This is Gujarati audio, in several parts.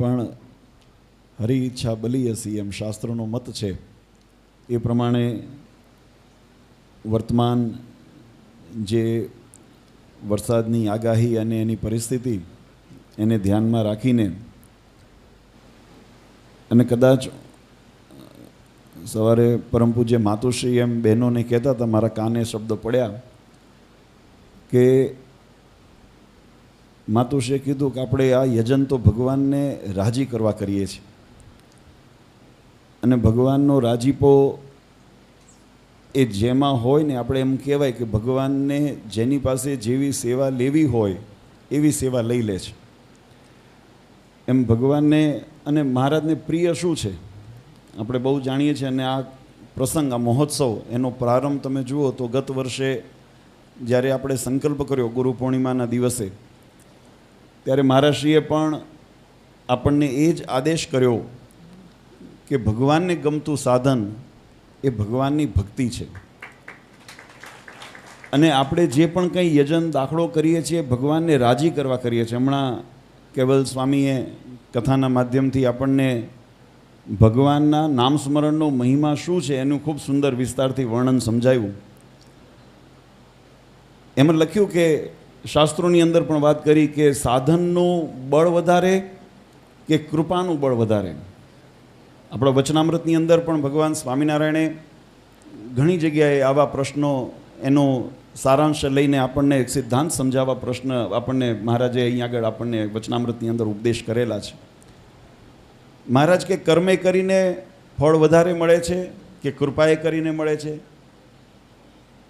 પણ હરી ઈચ્છા બલી હસી એમ શાસ્ત્રનો મત છે. એ પ્રમાણે વર્તમાન જે વરસાદની આગાહી અને એની પરિસ્થિતિ એને ધ્યાનમાં રાખીને અને કદાચ સવારે પરમ પૂજ્ય માતુશ્રી એમ બહેનોને કહેતા હતા, મારા કાને શબ્દ પડ્યા કે માતુશ્રીએ કીધું કે આપણે આ યજન તો ભગવાનને રાજી કરવા કરીએ છીએ. અને ભગવાનનો રાજીપો એ જેમાં હોય ને આપણે એમ કહેવાય કે ભગવાનને જેની પાસે જેવી સેવા લેવી હોય, એવી સેવા લઈ લે છે. એમ ભગવાનને અને મહારાજને પ્રિય શું છે? આપણે બહુ જાણીએ છીએ અને આ પ્રસંગ, આ મહોત્સવ, એનો પ્રારંભ તમે જુઓ તો ગત વર્ષે જ્યારે આપણે સંકલ્પ કર્યો ગુરુ પૂર્ણિમાના દિવસે ત્યારે મહારાષ્ટ્રીએ પણ આપણને એ જ આદેશ કર્યો કે ભગવાનને ગમતું સાધન એ ભગવાનની ભક્તિ છે. અને આપણે જે પણ કંઈ યજન દાખલો કરીએ છીએ, ભગવાનને રાજી કરવા કરીએ છીએ. હમણાં કેવલ સ્વામીએ કથાના માધ્યમથી આપણને ભગવાનના નામ સ્મરણનો મહિમા શું છે એનું ખૂબ સુંદર વિસ્તારથી વર્ણન સમજાયું. એમાં લખ્યું કે શાસ્ત્રોની અંદર પણ વાત કરી કે સાધનનું બળ વધારે કે કૃપાનું બળ વધારે? આપણા વચનામૃતની અંદર પણ ભગવાન સ્વામિનારાયણે ઘણી જગ્યાએ આવા પ્રશ્નો એનો સારાંશ લઈને આપણને એક સિદ્ધાંત સમજાવવા પ્રશ્ન આપણને મહારાજે અહીં આગળ આપણને વચનામૃતની અંદર ઉપદેશ કરેલા છે. મહારાજ કે કર્મે કરીને ફળ વધારે મળે છે કે કૃપાએ કરીને મળે છે?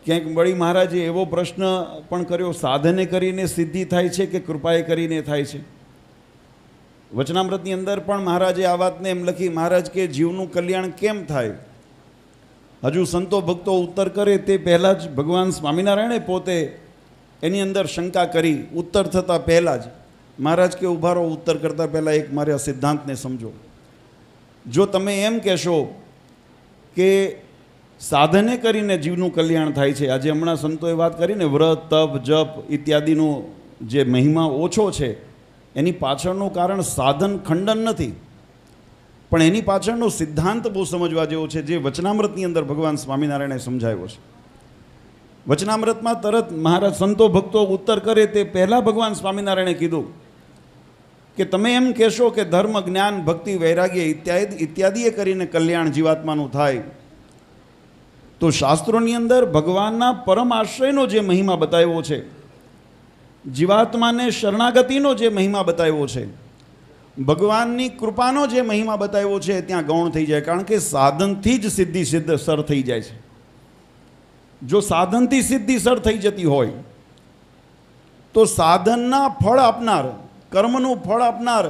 ક્યાંક વળી મહારાજે એવો પ્રશ્ન પણ કર્યો, સાધને કરીને સિદ્ધિ થાય છે કે કૃપાએ કરીને થાય છે? વચનામૃતની અંદર પણ મહારાજે આ વાતને એમ લખી, મહારાજ કે જીવનું કલ્યાણ કેમ થાય? હજુ સંતો ભક્તો ઉત્તર કરે તે પહેલાં જ ભગવાન સ્વામિનારાયણે પોતે એની અંદર શંકા કરી, ઉત્તર થતાં પહેલાં જ. મહારાજ કે ઉભારો ઉત્તર કરતાં પહેલાં એક મારે સિદ્ધાંતને સમજો. જો તમે એમ કહેશો કે સાધને કરીને જીવનું કલ્યાણ થાય છે. આજે હમણાં સંતોએ વાત કરીને વ્રત, તપ, જપ ઇત્યાદિનો જે મહિમા ઓછો છે, એની પાછળનું કારણ સાધન ખંડન નથી. પણ એની પાછળનો સિદ્ધાંત બહુ સમજવા જેવો છે, જે વચનામૃતની અંદર ભગવાન સ્વામિનારાયણે સમજાવ્યો છે. વચનામૃતમાં તરત મહારાજ સંતો ભક્તો ઉત્તર કરે તે પહેલાં ભગવાન સ્વામિનારાયણે કીધું કે તમે એમ કહેશો કે ધર્મ, જ્ઞાન, ભક્તિ, વૈરાગ્ય ઇત્યાદિ, ઇત્યાદિએ કરીને કલ્યાણ જીવાત્માનું થાય. તો શાસ્ત્રોની અંદર ભગવાનના પરમ આશ્રયનો જે મહિમા બતાવ્યો છે, જીવાત્માને શરણાગતિનો જે મહિમા બતાવ્યો છે, ભગવાનની કૃપાનો જે મહિમા બતાવ્યો છે, ત્યાં ગૌણ થઈ જાય. કારણ કે સાધનથી જ સિદ્ધિ સિદ્ધ સર થઈ જાય છે. જો સાધનથી સિદ્ધિ સર થઈ જતી હોય, તો સાધનના ફળ આપનાર, કર્મનું ફળ આપનાર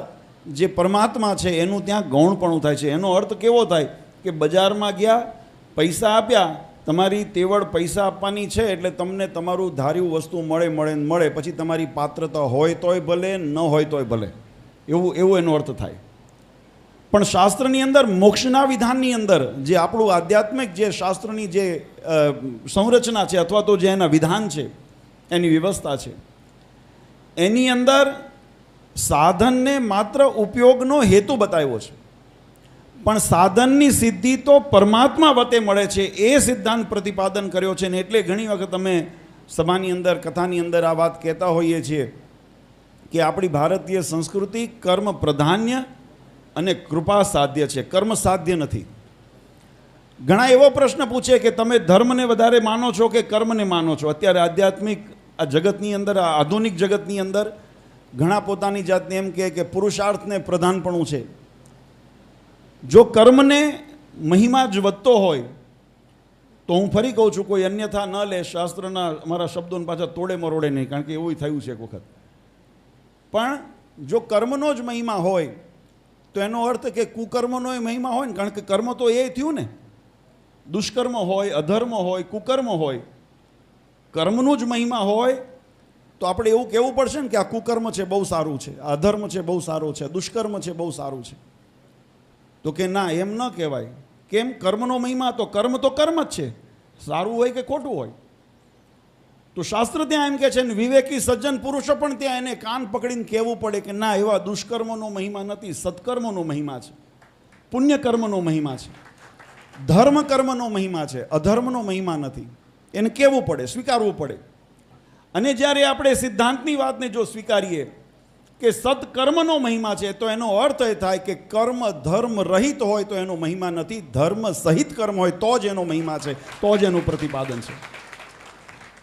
જે પરમાત્મા છે, એનું ત્યાં ગૌણપણું થાય છે. એનો અર્થ કેવો થાય કે બજારમાં ગયા પૈસા આપ્યા, તમારી તેવડ પૈસા આપવાની છે એટલે તમને તમારું ધાર્યું વસ્તુ મળે મળે મળે. પછી તમારી પાત્રતા હોય તોય ભલે, ન હોય તોય ભલે. એવું, એવો એનો અર્થ થાય. પણ શાસ્ત્રની અંદર, મોક્ષના વિધાનની અંદર, જે આપણું આધ્યાત્મિક જે શાસ્ત્રની જે સંરચના છે અથવા તો જે એના વિધાન છે, એની વ્યવસ્થા છે. એની અંદર સાધનને માત્ર ઉપયોગનો હેતુ બતાવ્યો છે. પણ સાધનની સિદ્ધિ તો પરમાત્મા વતે મળે છે, એ સિદ્ધાંત પ્રતિપાદન કર્યો છે ને એટલે ઘણી વખત અમે સભાની અંદર, કથાની અંદર આ વાત કહેતા હોઈએ છીએ કે આપણી ભારતીય સંસ્કૃતિ કર્મ પ્રધાન્ય અને કૃપા સાધ્ય છે. કર્મ સાધ્ય નથી. ઘણા એવો પ્રશ્ન પૂછે કે તમે ધર્મને વધારે માનો છો કે કર્મને માનો છો? અત્યારે આધ્યાત્મિક, આ જગતની અંદર, આ આધુનિક જગતની અંદર ઘણા પોતાની જાતને એમ કહે કે પુરુષાર્થને પ્રધાનપણું છે. જો કર્મને મહિમા જ વધતો હોય, તો હું ફરી કહું છું, કોઈ અન્યથા ન લે, શાસ્ત્રના અમારા શબ્દોને પાછા તોડે મરોડે નહીં, કારણ કે એવું થયું છે એક વખત. પણ જો કર્મનો જ મહિમા હોય, તો એનો અર્થ કે કુકર્મનો એ મહિમા હોય ને, કારણ કે કર્મ તો એ થયું ને. દુષ્કર્મ હોય, અધર્મ હોય, કુકર્મ હોય, કર્મનું જ મહિમા હોય, તો આપણે એવું કહેવું પડશે ને કે આ કુકર્મ છે બહુ સારું છે આ અધર્મ છે બહુ સારું છે, દુષ્કર્મ છે બહુ સારું છે. તો કે ના, એમ ન કહેવાય. કેમ? કર્મનો મહિમા તો કર્મ તો કર્મ જ છે. સારું હોય કે ખોટું હોય? તો શાસ્ત્ર ત્યાં એમ કે છે ને, વિવેકી સજ્જન પુરુષો પણ ત્યાં એને કાન પકડીને કહેવું પડે કે ના, એવા દુષ્કર્મનો મહિમા નથી, સત્કર્મનો મહિમા છે. પુણ્ય કર્મનો મહિમા છે. ધર્મ કર્મનો મહિમા છે. અધર્મનો મહિમા નથી. એને કહેવું પડે, સ્વીકારવું પડે. અને જ્યારે આપણે સિદ્ધાંતની વાતને જો સ્વીકારીએ કે સત્કર્મનો મહિમા છે, તો એનો અર્થ એ થાય કે કર્મ ધર્મ રહિત હોય તો એનો મહિમા નથી. ધર્મ સહિત કર્મ હોય તો જ એનો મહિમા છે, તો જ એનું પ્રતિપાદન છે.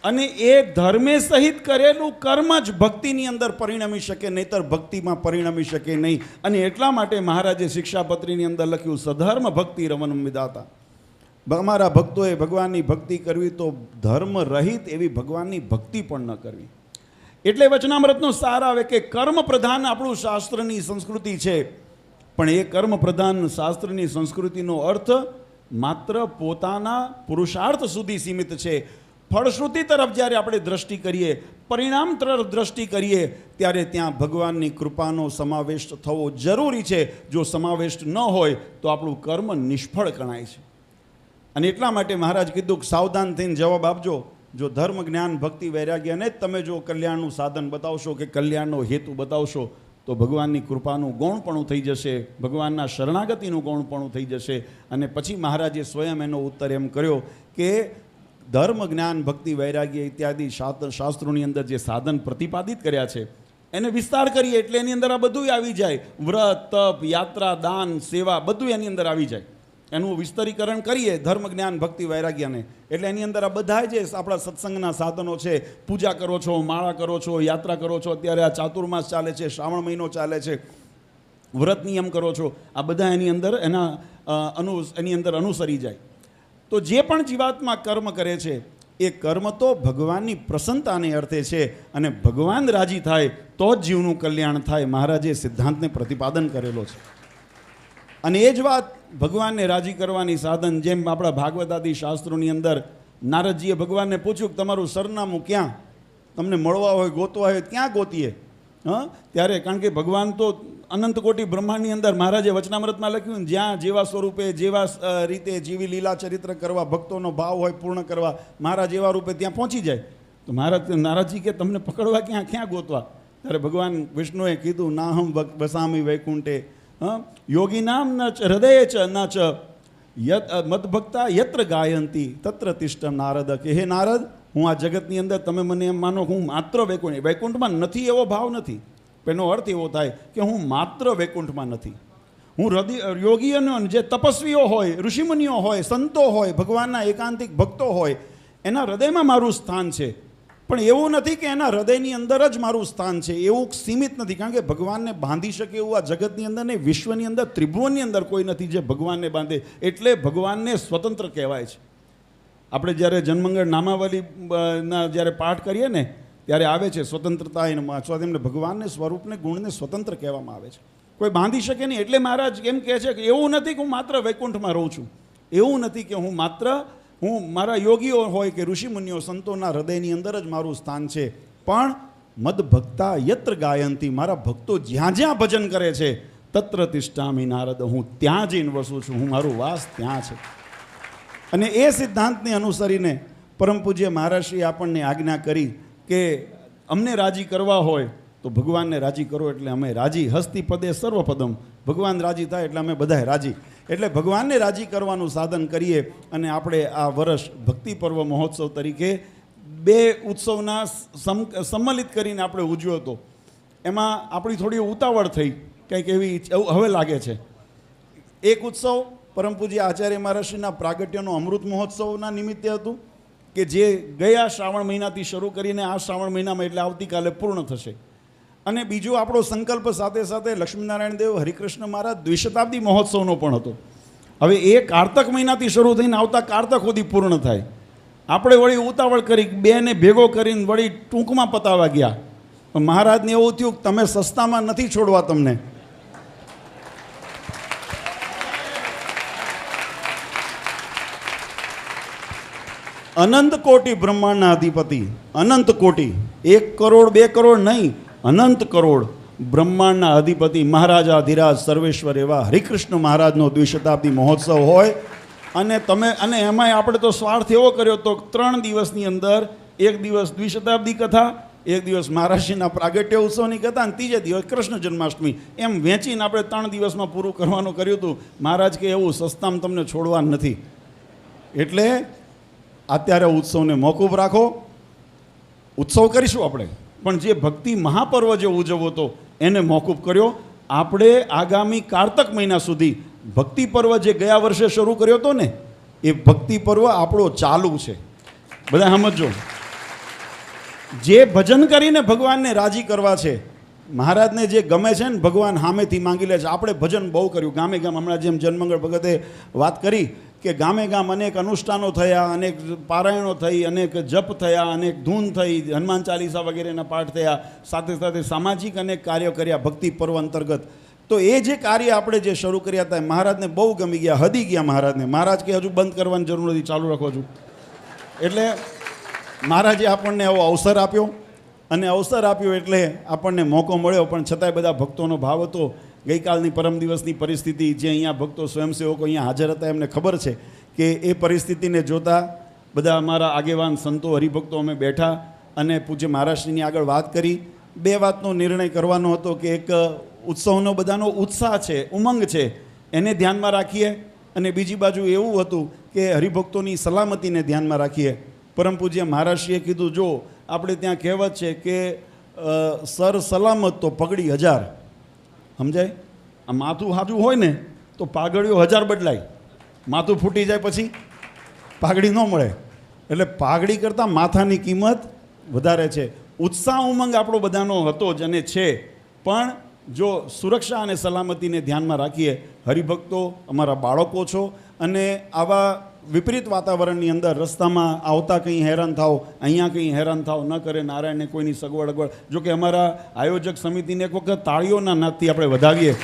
અને એ ધર્મે સહિત કરેલું કર્મ જ ભક્તિની અંદર પરિણમી શકે, નહીતર ભક્તિમાં પરિણમી શકે નહીં. અને એટલા માટે મહારાજે શિક્ષાપત્રીની અંદર લખ્યું, સધર્મ ભક્તિ રમન વિદાતા. અમારા ભક્તોએ ભગવાનની ભક્તિ કરવી તો ધર્મ રહિત એવી ભગવાનની ભક્તિ પણ ન કરવી. એટલે વચનામૃતનો સાર આવે કે કર્મ પ્રધાન આપણું શાસ્ત્રની સંસ્કૃતિ છે. પણ એ કર્મ પ્રધાન શાસ્ત્રની સંસ્કૃતિનો અર્થ માત્ર પોતાના પુરુષાર્થ સુધી સીમિત છે. ફળશ્રુતિ તરફ જ્યારે આપણે દ્રષ્ટિ કરીએ, પરિણામ તરફ દ્રષ્ટિ કરીએ, ત્યારે ત્યાં ભગવાનની કૃપાનો સમાવેશ થવો જરૂરી છે. જો સમાવેશ ન હોય, તો આપણું કર્મ નિષ્ફળ ગણાય છે. અને એટલા માટે મહારાજ કીધું કે સાવધાન થઈને જવાબ આપજો. જો ધર્મ, જ્ઞાન, ભક્તિ વૈરાગ્યને તમે જો કલ્યાણનું સાધન બતાવશો કે કલ્યાણનો હેતુ બતાવશો, તો ભગવાનની કૃપાનું ગૌણપણું થઈ જશે, ભગવાનના શરણાગતિનું ગૌણપણું થઈ જશે. અને પછી મહારાજે સ્વયં એનો ઉત્તર એમ કર્યો કે ધર્મ, જ્ઞાન, ભક્તિ, વૈરાગ્ય ઇત્યાદિ શાસ્ત્ર, શાસ્ત્રોની અંદર જે સાધન પ્રતિપાદિત કર્યા છે, એને વિસ્તાર કરીએ એટલે એની અંદર આ બધું આવી જાય. વ્રત, તપ, યાત્રા, દાન, સેવા બધું એની અંદર આવી જાય. એનું વિસ્તરીકરણ કરીએ ધર્મ, જ્ઞાન, ભક્તિ, વૈરાગ્યને. એટલે એની અંદર આ બધા જે આપણા સત્સંગના સાધનો છે, પૂજા કરો છો, માળા કરો છો, યાત્રા કરો છો, અત્યારે આ ચાતુર્માસ ચાલે છે, શ્રાવણ મહિનો ચાલે છે, વ્રત નિયમ કરો છો, આ બધા એની અંદર એના અનુ, એની અંદર અનુસરી જાય. તો જે પણ જીવાત્મા કર્મ કરે છે, એ કર્મ તો ભગવાનની પ્રસન્નતાને અર્થે છે અને ભગવાન રાજી થાય તો જ જીવનું કલ્યાણ થાય. મહારાજે સિદ્ધાંતને પ્રતિપાદન કરેલો છે. અને એ જ વાત ભગવાનને રાજી કરવાની સાધન જેમ આપણા ભાગવતાદી શાસ્ત્રોની અંદર નારદજીએ ભગવાનને પૂછ્યું કે તમારું સરનામું ક્યાં? તમને મળવા હોય, ગોતવા હોય ક્યાં ગોતીએ. હં? ત્યારે કારણ કે ભગવાન તો અનંત કોટી બ્રહ્માંડની અંદર મહારાજે વચનામૃતમાં લખ્યું ને, જ્યાં જેવા સ્વરૂપે, જેવા રીતે જીવી લીલા ચરિત્ર કરવા, ભક્તોનો ભાવ હોય, પૂર્ણ કરવા, મહારાજ એવા રૂપે ત્યાં પહોંચી જાય. તો મહારાજ નારાજી કે, તમને પકડવા ક્યાં ક્યાં ગોતવા? ત્યારે ભગવાન વિષ્ણુએ કીધું, નાહમ હમ વસામી વૈકુંઠે હા યોગી નામ ન ચ હૃદય ચ ન ચ યત મદભક્તા યત્ર ગાયંતી તત્ર તિષ્ઠમ નારદ કે હે નારદ હું આ જગતની અંદર તમે મને એમ માનો હું માત્ર વૈકુંઠ, વૈકુંઠમાં નથી એવો ભાવ નથી. એનો અર્થ એવો થાય કે હું માત્ર વૈકુંઠમાં નથી. હું હૃદય યોગીઓનો જે તપસ્વીઓ હોય, ઋષિમુનિઓ હોય, સંતો હોય, ભગવાનના એકાંતિક ભક્તો હોય, એના હૃદયમાં મારું સ્થાન છે. પણ એવું નથી કે એના હૃદયની અંદર જ મારું સ્થાન છે, એવું સીમિત નથી. કારણ કે ભગવાનને બાંધી શકે એવું આ જગતની અંદર ને વિશ્વની અંદર, ત્રિભુવનની અંદર કોઈ નથી જે ભગવાનને બાંધે. એટલે ભગવાનને સ્વતંત્ર કહેવાય છે. આપણે જ્યારે જન્મંગળ નામાવલી ના, જ્યારે પાઠ કરીએ ને, ત્યારે આવે છે સ્વતંત્રતા એમાં અથવા તેમને ભગવાનને સ્વરૂપને ગુણને સ્વતંત્ર કહેવામાં આવે છે. કોઈ બાંધી શકે નહીં, એટલે મહારાજ એમ કહે છે કે એવું નથી કે હું માત્ર વૈકુંઠમાં રહું છું. એવું નથી કે હું માત્ર હું મારા યોગીઓ હોય કે ઋષિમુનિઓ સંતોના હૃદયની અંદર જ મારું સ્થાન છે, પણ મદભક્તા યત્ર ગાયંતી મારા ભક્તો જ્યાં જ્યાં ભજન કરે છે, તત્ર તિષ્ઠામી નારદ, હું ત્યાં જઈને વસું છું, હું મારું વાસ ત્યાં છે. અને એ સિદ્ધાંતને અનુસરીને પરમ પૂજ્ય મહારાષ્ટ્રીએ આપણને આજ્ઞા કરી કે અમને રાજી કરવા હોય તો ભગવાનને રાજી કરો એટલે અમે રાજી, હસ્તી પદે સર્વપદમ, ભગવાન રાજી થાય એટલે અમે બધાય રાજી. એટલે ભગવાનને રાજી કરવાનું સાધન કરીએ અને આપણે આ વર્ષ ભક્તિ પર્વ મહોત્સવ તરીકે બે ઉત્સવના સમ, સંમલિત કરીને આપણે ઉજવ્યો હતો. એમાં આપણી થોડી ઉતાવળ થઈ, કંઈક એવી હવે લાગે છે. એક ઉત્સવ પરમ પૂજ્ય આચાર્ય મહારાષ્ટ્રીના પ્રાગટ્યનો અમૃત મહોત્સવના નિમિત્તે હતું, કે જે ગયા શ્રાવણ મહિનાથી શરૂ કરીને આ શ્રાવણ મહિનામાં એટલે આવતીકાલે પૂર્ણ થશે. અને બીજો આપણો સંકલ્પ સાથે સાથે લક્ષ્મીનારાયણ દેવ, હરિકૃષ્ણ મહારાજ દ્વિશતાબ્દી મહોત્સવનો પણ હતો. હવે એ કારતક મહિનાથી શરૂ થઈને આવતા કારતક સુધી પૂર્ણ થાય. આપણે વળી ઉતાવળ કરી બેને ભેગો કરીને વળી ટૂંકમાં પતાવા ગયા. પણ મહારાજને એવું થયું કે તમે સસ્તામાં નથી છોડવા તમને. અનંત કોટી બ્રહ્માંડના અધિપતિ. અનંત કોટી. એક કરોડ, બે કરોડ નહીં. અનંત કરોડ બ્રહ્માંડના અધિપતિ મહારાજા ધીરાજ સર્વેશ્વર એવા હરિકૃષ્ણ મહારાજનો દ્વિશતાબ્દી મહોત્સવ હોય. અને તમે, અને એમાંય આપણે તો સ્વાર્થ એવો કર્યો તો ત્રણ દિવસની અંદર એક દિવસ દ્વિશતાબ્દી કથા, એક દિવસ મહારાષ્ટ્રીના પ્રાગટ્ય ઉત્સવની કથા અને ત્રીજે દિવસ કૃષ્ણ જન્માષ્ટમી. એમ વેચીને આપણે ત્રણ દિવસમાં પૂરું કરવાનું કર્યું હતું. મહારાજ કે એવું સસ્તામાં તમને છોડવાનું નથી. એટલે અત્યારે ઉત્સવને મોકૂફ રાખો. ઉત્સવ કરીશું આપણે. પણ જે ભક્તિ મહાપર્વ જે ઉજવવો હતો, એને મોકૂફ કર્યો. આપણે આગામી કારતક મહિના સુધી ભક્તિ પર્વ જે ગયા વર્ષે શરૂ કર્યો હતો ને, એ ભક્તિ પર્વ આપણો ચાલુ છે. બધા સમજો જે ભજન કરીને ભગવાનને રાજી કરવા છે, મહારાજને જે ગમે છે ને ભગવાન સામેથી માંગી લે છે. આપણે ભજન બહુ કર્યું. ગામે ગામ હમણાં જેમ જન્મંગળ ભગતે વાત કરી કે ગામે ગામ અનેક અનુષ્ઠાનો થયા, અનેક પારાયણો થઈ, અનેક જપ થયા, અનેક ધૂન થઈ, હનુમાન ચાલીસા વગેરેના પાઠ થયા, સાથે સાથે સામાજિક અનેક કાર્યો કર્યા ભક્તિ પર્વ અંતર્ગત. તો એ જે કાર્ય આપણે જે શરૂ કર્યા હતા મહારાજને બહુ ગમી ગયા, હદી ગયા મહારાજને. મહારાજ કે, હજુ બંધ કરવાની જરૂર નથી, ચાલુ રાખો છું એટલે મહારાજે આપણને એવો અવસર આપ્યો. અને અવસર આપ્યો એટલે આપણને મોકો મળ્યો, પણ છતાંય બધા ભક્તોનો ભાવ હતો. ગઈકાલની પરમ દિવસની પરિસ્થિતિ જે અહીંયા ભક્તો સ્વયંસેવકો અહીંયા હાજર હતા, એમને ખબર છે કે એ પરિસ્થિતિને જોતા બધા અમારા આગેવાન સંતો, હરિભક્તો અમે બેઠા અને પૂજ્ય મહારાષ્ટ્રની આગળ વાત કરી. બે વાતનો નિર્ણય કરવાનો હતો કે એક ઉત્સવનો બધાનો ઉત્સાહ છે, ઉમંગ છે, એને ધ્યાનમાં રાખીએ. અને બીજી બાજુ એવું હતું કે હરિભક્તોની સલામતીને ધ્યાનમાં રાખીએ. પરમ પૂજ્ય મહારાષ્ટ્રીએ કીધું, જો, આપણે ત્યાં કહેવત છે કે સર સલામત તો પગડી હજાર સમજાય? આ માથું હાજું હોય ને, તો પાઘડીઓ હજાર બદલાય. માથું ફૂટી જાય પછી પાઘડી ન મળે. એટલે પાઘડી કરતાં માથાની કિંમત વધારે છે. ઉત્સાહ ઉમંગ આપણો બધાનો હતો જ અને છે. પણ જો સુરક્ષા અને સલામતીને ધ્યાનમાં રાખીએ, હરિભક્તો, અમારા બાળકો છો અને આવા વિપરીત વાતાવરણની અંદર રસ્તામાં આવતા કંઈ હેરાન થાવ અહીંયા કંઈ હેરાન થાવ ન કરે નારાયણને કોઈની સગવડ અગવડ. જોકે અમારા આયોજક સમિતિને એક વખત તાળીઓના નાદથી આપણે વધાવીએ.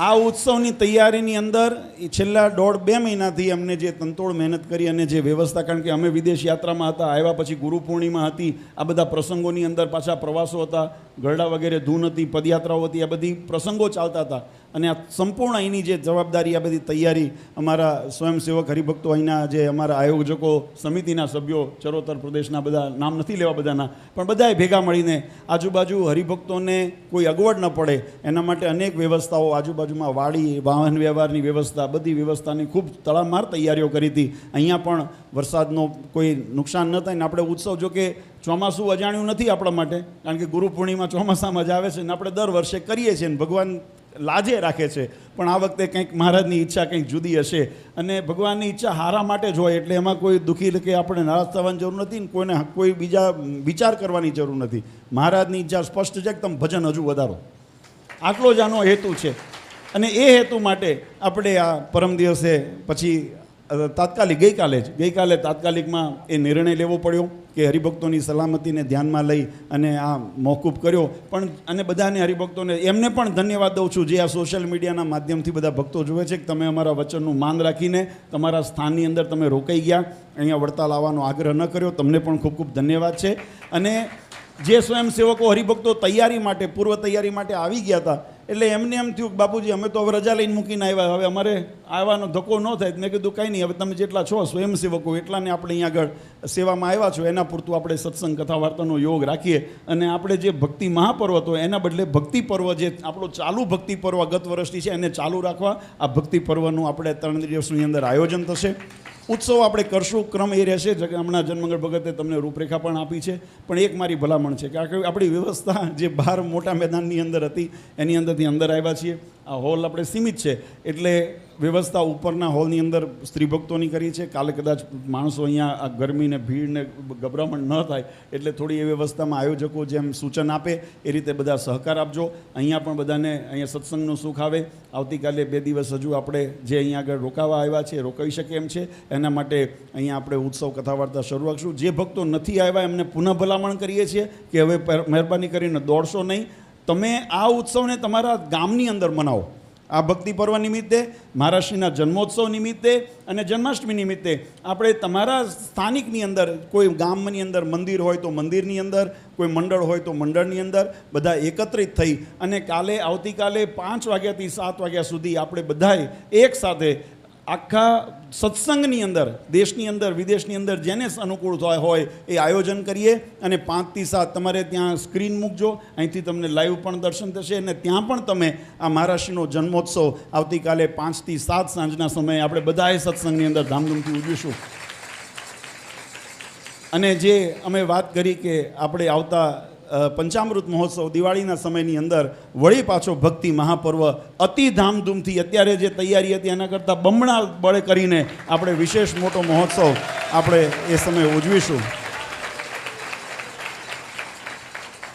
આ ઉત્સવની તૈયારીની અંદર છેલ્લા દોઢ બે મહિનાથી અમને જે તંતોડ મહેનત કરી અને જે વ્યવસ્થા, કારણ કે અમે વિદેશ યાત્રામાં હતા, આવ્યા પછી ગુરુ પૂર્ણિમા હતી, આ બધા પ્રસંગોની અંદર પાછા પ્રવાસો હતા, ગરડા વગેરે, ધૂન હતી, પદયાત્રાઓ હતી, આ બધી પ્રસંગો ચાલતા હતા. અને આ સંપૂર્ણ અહીંની જે જવાબદારી, આ બધી તૈયારી અમારા સ્વયંસેવક હરિભક્તો અહીંના જે અમારા આયોજકો, સમિતિના સભ્યો, ચરોતર પ્રદેશના બધા, નામ નથી લેવા બધાના, પણ બધાએ ભેગા મળીને આજુબાજુ હરિભક્તોને કોઈ અગવડ ન પડે, એના માટે અનેક વ્યવસ્થાઓ આજુબાજુમાં વાડી, વાહન વ્યવહારની વ્યવસ્થા, બધી વ્યવસ્થાની ખૂબ તડામાર તૈયારીઓ કરી હતી. અહીંયા પણ વરસાદનો કોઈ નુકસાન ન થાય ને આપણે ઉત્સવ જો કે ચોમાસું અજાણ્યું નથી આપણા માટે, કારણ કે ગુરુ પૂર્ણિમા ચોમાસામાં જ આવે છે ને આપણે દર વર્ષે કરીએ છીએ ને ભગવાન લાજે રાખે છે. પણ આ વખતે કંઈક મહારાજની ઈચ્છા કંઈક જુદી હશે અને ભગવાનની ઈચ્છા હારા માટે જ હોય એટલે એમાં કોઈ દુઃખી કે આપણે નારાજ થવાની જરૂર નથી ને કોઈને કોઈ બીજા વિચાર કરવાની જરૂર નથી. મહારાજની ઈચ્છા સ્પષ્ટ છે કે તમે ભજન હજુ વધારો. આટલો જ આનો હેતુ છે. અને એ હેતુ માટે આપણે આ પરમ દિવસે પછી તાત્કાલિક ગઈકાલે જ, ગઈકાલે તાત્કાલિકમાં એ નિર્ણય લેવો પડ્યો કે હરિભક્તોની સલામતીને ધ્યાનમાં લઈ અને આ મોકૂફ કર્યો. પણ, અને બધાને હરિભક્તોને એમને પણ ધન્યવાદ દઉં છું જે આ સોશિયલ મીડિયાના માધ્યમથી બધા ભક્તો જુએ છે કે તમે અમારા વચનનું માન રાખીને તમારા સ્થાનની અંદર તમે રોકાઈ ગયા. અહીંયા વડતાલ આવવાનો આગ્રહ ન કર્યો. તમને પણ ખૂબ ખૂબ ધન્યવાદ છે. અને જે સ્વયંસેવકો હરિભક્તો તૈયારી માટે, પૂર્વ તૈયારી માટે આવી ગયા હતા એટલે એમને એમ થયું બાપુજી, અમે તો હવે રજા લઈને મૂકીને આવ્યા. હવે અમારે આવવાનો ધક્કો ન થાય. મેં કીધું, કંઈ નહીં, હવે તમે જેટલા છો સ્વયંસેવકો એટલાને આપણે અહીંયા આગળ સેવામાં આવ્યા છો. એના પૂરતું આપણે સત્સંગ, કથા, વાર્તાનો યોગ રાખીએ. અને આપણે જે ભક્તિ મહાપર્વ હતો, એના બદલે ભક્તિ પર્વ જે આપણો ચાલુ ભક્તિ પર્વ ગત વર્ષથી છે, એને ચાલુ રાખવા આ ભક્તિ પર્વનું આપણે ત્રણ દિવસની અંદર આયોજન થશે. ઉત્સવ આપણે કરશું. ક્રમ એ રહેશે હમણાં જન્મંગળ ભગતે તમને રૂપરેખા પણ આપી છે. પણ એક મારી ભલામણ છે કે આપણી વ્યવસ્થા જે બહાર મોટા મેદાનની અંદર હતી, એની અંદરથી અંદર આવ્યા છીએ. આ હોલ આપણે સીમિત છે. એટલે વ્યવસ્થા ઉપરના હોલની અંદર સ્ત્રી ભક્તોની કરી છે. કાલે કદાચ માણસો અહીંયા આ ગરમીને, ભીડને ગભરામણ ન થાય, એટલે થોડી એ વ્યવસ્થામાં આયોજકો જેમ સૂચન આપે, એ રીતે બધા સહકાર આપજો. અહીંયા પણ બધાને અહીંયા સત્સંગનું સુખ આવે. આવતીકાલે બે દિવસ હજુ આપણે જે અહીંયા આગળ રોકાવા આવ્યા છે, રોકાઈ શકે એમ છે. એના માટે અહીંયા આપણે ઉત્સવ કથા વાર્તા શરૂ રાખશું. જે ભક્તો નથી આવ્યા, એમને પુનઃ ભલામણ કરીએ છીએ કે હવે મહેરબાની કરીને દોડશો નહીં. તમે આ ઉત્સવને તમારા ગામની અંદર મનાવો. આ ભક્તિ પર્વ નિમિત્તે, મહારાષ્ટ્રના જન્મોત્સવ નિમિત્તે અને જન્માષ્ટમી નિમિત્તે આપણે તમારા સ્થાનિકની અંદર, કોઈ ગામની અંદર મંદિર હોય તો મંદિરની અંદર, કોઈ મંડળ હોય તો મંડળની અંદર, બધા એકત્રિત થઈ અને કાલે, આવતીકાલે પાંચ વાગ્યાથી સાત વાગ્યા સુધી આપણે બધાએ એક સાથે આખા સત્સંગની અંદર, દેશની અંદર, વિદેશની અંદર જેને અનુકૂળ થાય હોય એ આયોજન કરીએ અને પાંચથી સાત તમારે ત્યાં સ્ક્રીન મૂકજો. અહીંથી તમને લાઈવ પણ દર્શન થશે અને ત્યાં પણ તમે આ મહારાષ્ટ્રનો જન્મોત્સવ આવતીકાલે પાંચથી સાત સાંજના સમયે આપણે બધાએ સત્સંગની અંદર ધામધૂમથી ઉજવીશું. અને જે અમે વાત કરી કે આપણે આવતા પંચામૃત મહોત્સવ દિવાળીના સમયની અંદર વળી પાછો ભક્તિ મહાપર્વ અતિ ધામધૂમથી અત્યારે જે તૈયારી હતી એના કરતાં બમણા બળે કરીને આપણે વિશેષ મોટો મહોત્સવ આપણે એ સમયે ઉજવીશું.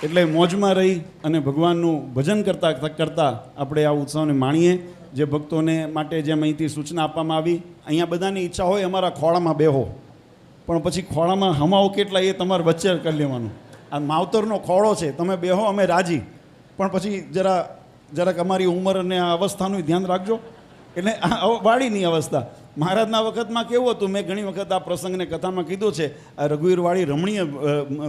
એટલે મોજમાં રહી અને ભગવાનનું ભજન કરતાં કરતાં આપણે આ ઉત્સવને માણીએ. જે ભક્તોને માટે જેમ અહીંથી સૂચના આપવામાં આવી, અહીંયા બધાની ઈચ્છા હોય અમારા ખોળામાં બેહો. પણ પછી ખોળામાં હમાવો કેટલા એ તમારે વચ્ચે કરી લેવાનું. આ માવતરનો ખોળો છે. તમે બેહો, અમે રાજી. પણ પછી જરા, જરાક અમારી ઉંમર અને આ અવસ્થાનું ધ્યાન રાખજો. એટલે આ વાડીની અવસ્થા. મહારાજના વખતમાં કેવું હતું? મેં ઘણી વખત આ પ્રસંગને કથામાં કીધું છે. આ રઘુવીરવાડી રમણીય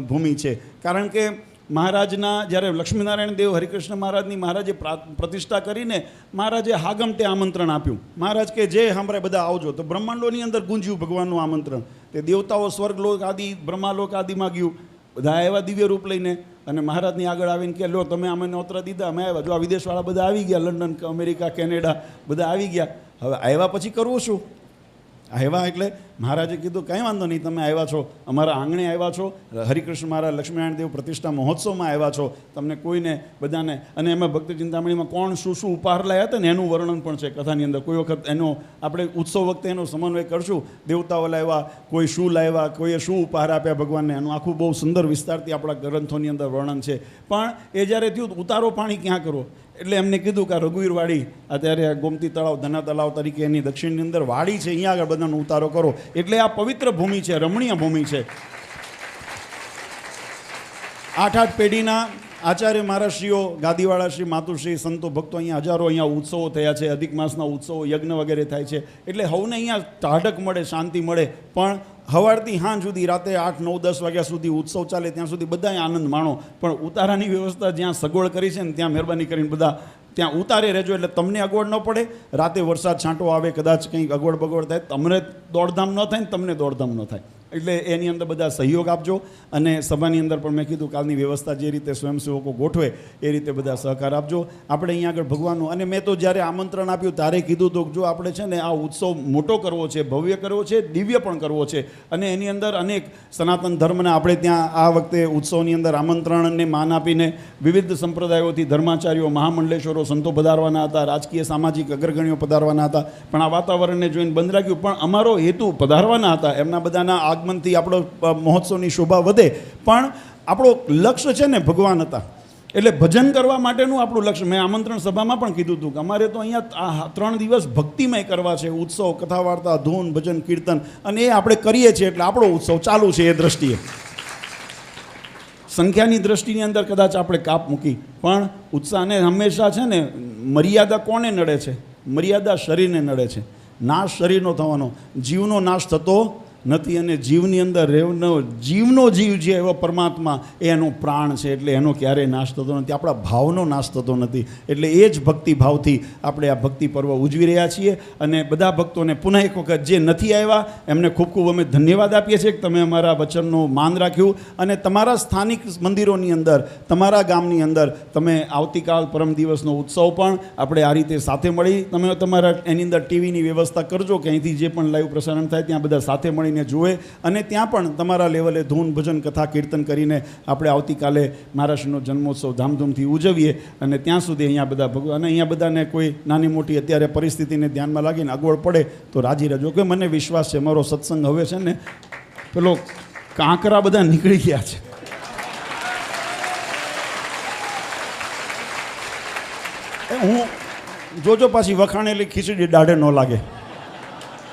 ભૂમિ છે. કારણ કે મહારાજના, જ્યારે લક્ષ્મીનારાયણ દેવ હરિકૃષ્ણ મહારાજની મહારાજે પ્રા- પ્રતિષ્ઠા કરીને મહારાજે હાગમટે આમંત્રણ આપ્યું. મહારાજ કે જે સાંભળે, બધા આવજો. તો બ્રહ્માંડોની અંદર ગુંજ્યું ભગવાનનું આમંત્રણ. તે દેવતાઓ સ્વર્ગલોક આદિ, બ્રહ્માલોક આદિમાં ગયું બધા આવ્યા દિવ્ય રૂપ લઈને અને મહારાજની આગળ આવીને કે, લો, તમે અમે નોતરા દીધા, અમે આવ્યા. જો આ વિદેશવાળા બધા આવી ગયા, લંડન, અમેરિકા, કેનેડા, બધા આવી ગયા. હવે આવ્યા પછી કરવું શું? આવ્યા એટલે મહારાજે કીધું, કંઈ વાંધો નહીં, તમે આવ્યા છો, અમારા આંગણે આવ્યા છો, હરિકૃષ્ણ મહારાજ લક્ષ્મીનારાયણ દેવ પ્રતિષ્ઠા મહોત્સવમાં આવ્યા છો, તમને કોઈને બધાને અને એમાં ભક્તિ ચિંતામણીમાં કોણ શું શું ઉપહાર લાવ્યા હતા ને એનું વર્ણન પણ છે કથાની અંદર. કોઈ વખત એનો આપણે ઉત્સવ વખતે એનો સમન્વય કરશું. દેવતાઓ લાવ્યા, કોઈ શું લાવ્યા, કોઈએ શું ઉપહાર આપ્યા ભગવાનને, એનું આખું બહુ સુંદર વિસ્તારથી આપણા ગ્રંથોની અંદર વર્ણન છે. પણ એ જ્યારે થયું ઉતારો પાણી ક્યાં કરો? એટલે એમને કીધું કે રઘુવીરવાડી અત્યારે ગોમતી તળાવ ધના તળાવ તરીકે એની દક્ષિણની અંદર વાડી છે, અહીંયા આગળ બધાનો ઉતારો કરો. એટલે આ પવિત્ર ભૂમિ છે, રમણીય ભૂમિ છે. આઠ આઠ પેઢીના આચાર્ય મહારાજશ્રીઓ, ગાદીવાળા શ્રી માતુશ્રી, સંતો ભક્તો અહીંયા હજારો અહીંયા ઉત્સવો થયા છે, અધિક માસના ઉત્સવો, યજ્ઞ વગેરે થાય છે. એટલે હવને અહીંયા ટાઢક મળે, શાંતિ મળે. પણ હવારથી હાં સુધી, રાતે આઠ, નવ, દસ વાગ્યા સુધી ઉત્સવ ચાલે, ત્યાં સુધી બધાએ આનંદ માણો. પણ ઉતારાની વ્યવસ્થા જ્યાં સગવડ કરી છે ને, ત્યાં મહેરબાની કરીને બધા ત્યાં ઉતારે રહેજો એટલે તમને અગવડ ન પડે. રાતે વરસાદ છાંટો આવે, કદાચ કંઈક અગવડ બગવડ થાય. તમને દોડધામ ન થાય ને તમને દોડધામ ન થાય. એટલે એની અંદર બધા સહયોગ આપજો. અને સભાની અંદર પણ મેં કીધું કાલની વ્યવસ્થા જે રીતે સ્વયંસેવકો ગોઠવે, એ રીતે બધા સહકાર આપજો. આપણે અહીંયા આગળ ભગવાનનું, અને મેં તો જ્યારે આમંત્રણ આપ્યું ત્યારે કીધું તો જો આપણે છે ને આ ઉત્સવ મોટો કરવો છે, ભવ્ય કરવો છે, દિવ્ય પણ કરવો છે. અને એની અંદર અનેક સનાતન ધર્મને આપણે ત્યાં આ વખતે ઉત્સવની અંદર આમંત્રણને માન આપીને વિવિધ સંપ્રદાયોથી ધર્માચાર્યો, મહામંડલેશ્વરો સંતો પધારવાના હતા, રાજકીય સામાજિક અગ્રગણીઓ પધારવાના હતા. પણ આ વાતાવરણને જોઈને બંધ રાખ્યું. પણ અમારો હેતુ પધારવાના હતા. એમના બધાના આગમનથી આપણો મહોત્સવની શોભા વધે. પણ આપણો લક્ષ્ય છે ને ભગવાન હતા. એટલે ભજન કરવા માટેનું આપણું લક્ષ્ય. મેં આમંત્રણ સભામાં પણ કીધું હતું કે અમારે તો અહીંયા ત્રણ દિવસ ભક્તિમય કરવા છે. ઉત્સવ કથા વાર્તા ધૂન, ભજન, કીર્તન અને એ આપણે કરીએ છીએ એટલે આપણો ઉત્સવ ચાલુ છે એ દ્રષ્ટિએ. સંખ્યાની દ્રષ્ટિની અંદર કદાચ આપણે કાપ મૂકી. પણ ઉત્સાહને હંમેશા છે ને મર્યાદા કોને નડે છે? મર્યાદા શરીરને નડે છે. નાશ શરીરનો થવાનો. જીવનો નાશ થતો નથી અને જીવની અંદર રહેવાનો જીવનો જીવ જે એવો પરમાત્મા, એ એનો પ્રાણ છે એટલે એનો ક્યારેય નાશ થતો નથી. આપણા ભાવનો નાશ થતો નથી. એટલે એ જ ભક્તિ ભાવથી આપણે આ ભક્તિ પર્વ ઉજવી રહ્યા છીએ અને બધા ભક્તોને પુનઃ એક વખત જે નથી આવ્યા, એમને ખૂબ ખૂબ અમે ધન્યવાદ આપીએ છીએ કે તમે અમારા વચનનું માન રાખ્યું અને તમારા સ્થાનિક મંદિરોની અંદર, તમારા ગામની અંદર તમે આવતીકાલ પરમ દિવસનો ઉત્સવ પણ આપણે આ રીતે સાથે મળી. તમે તમારા એની અંદર ટીવીની વ્યવસ્થા કરજો કે અહીંથી જે પણ લાઈવ પ્રસારણ થાય ત્યાં બધા સાથે મળીને જુએ અને ત્યાં પણ તમારા લેવલે ધૂન, ભજન, કથા, કીર્તન કરીને આપણે આવતીકાલે મહારાષ્ટ્રનો જન્મોત્સવ ધામધૂમથી ઉજવીએ અને ત્યાં સુધી અહીંયા બધા ભગવાન, અને અહીંયા બધાને કોઈ નાની મોટી અત્યારે પરિસ્થિતિને ધ્યાનમાં લાગીને અગવડ પડે તો રાજી રહેજો. કે મને વિશ્વાસ છે, મારો સત્સંગ હવે છે ને, પેલો કાંકરા બધા નીકળી ગયા છે. હું જોજો પાછી વખાણેલી ખીચડી દાઢે ન લાગે.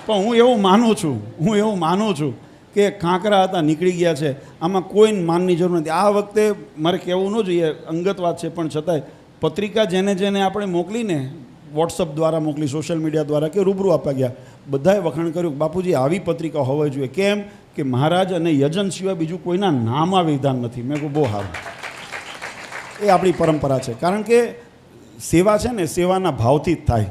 પણ હું એવું માનું છું, હું એવું માનું છું કે કાંકરા હતા, નીકળી ગયા છે. આમાં કોઈ માનની જરૂર નથી. આ વખતે મારે કહેવું ન જોઈએ, અંગત વાત છે, પણ છતાંય પત્રિકા જેને જેને આપણે મોકલીને વોટ્સઅપ દ્વારા મોકલી સોશિયલ મીડિયા દ્વારા કે રૂબરૂ આપવા ગયા, બધાએ વખાણ કર્યું બાપુજી, આવી પત્રિકા હોવી જોઈએ. કેમ? કે મહારાજ અને યજન સિવાય બીજું કોઈના નામમાં વિધાન નથી. મેં કહું બહુ સારું. એ આપણી પરંપરા છે. કારણ કે સેવા છે ને, સેવાના ભાવથી જ થાય.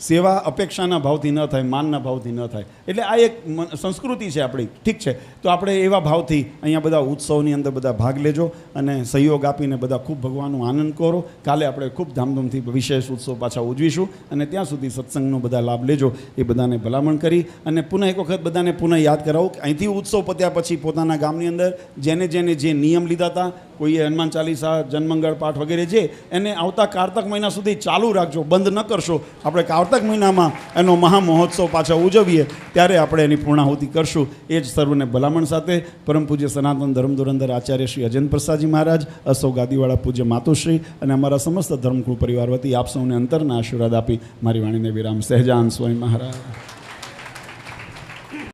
સેવા અપેક્ષાના ભાવથી ન થાય, માનના ભાવથી ન થાય. એટલે આ એક સંસ્કૃતિ છે આપણી. ઠીક છે? તો આપણે એવા ભાવથી અહીંયા બધા ઉત્સવની અંદર બધા ભાગ લેજો અને સહયોગ આપીને બધા ખૂબ ભગવાનનો આનંદ કરો. કાલે આપણે ખૂબ ધામધૂમથી વિશેષ ઉત્સવ પાછા ઉજવીશું અને ત્યાં સુધી સત્સંગનો બધા લાભ લેજો. એ બધાને ભલામણ કરી અને પુનઃ એક વખત બધાને પુનઃ યાદ કરાવું કે અહીંથી ઉત્સવ પત્યા પછી પોતાના ગામની અંદર જેને જેને જે નિયમ લીધા હતા કોઈએ હનુમાન ચાલીસા, જન્મંગળ પાઠ વગેરે છે એને આવતા કારતક મહિના સુધી ચાલુ રાખજો, બંધ ન કરશો. આપણે કારતક મહિનામાં એનો મહા મહોત્સવ પાછા ઉજવીએ, ત્યારે આપણે એની પૂર્ણાહુતિ કરશું. એ જ સર્વને ભલામણ સાથે પરમ પૂજ્ય સનાતન ધર્મ ધુરંધર આચાર્ય શ્રી અજેન પ્રસાદજી મહારાજ અસૌ ગાદીવાળા પૂજ્ય માતુશ્રી અને અમારા સમસ્ત ધર્મકુળ પરિવાર વતી આપ સૌને અંતરના આશીર્વાદ આપી મારી વાણીને વિરામ. સહેજાન સ્વામી મહારાજ.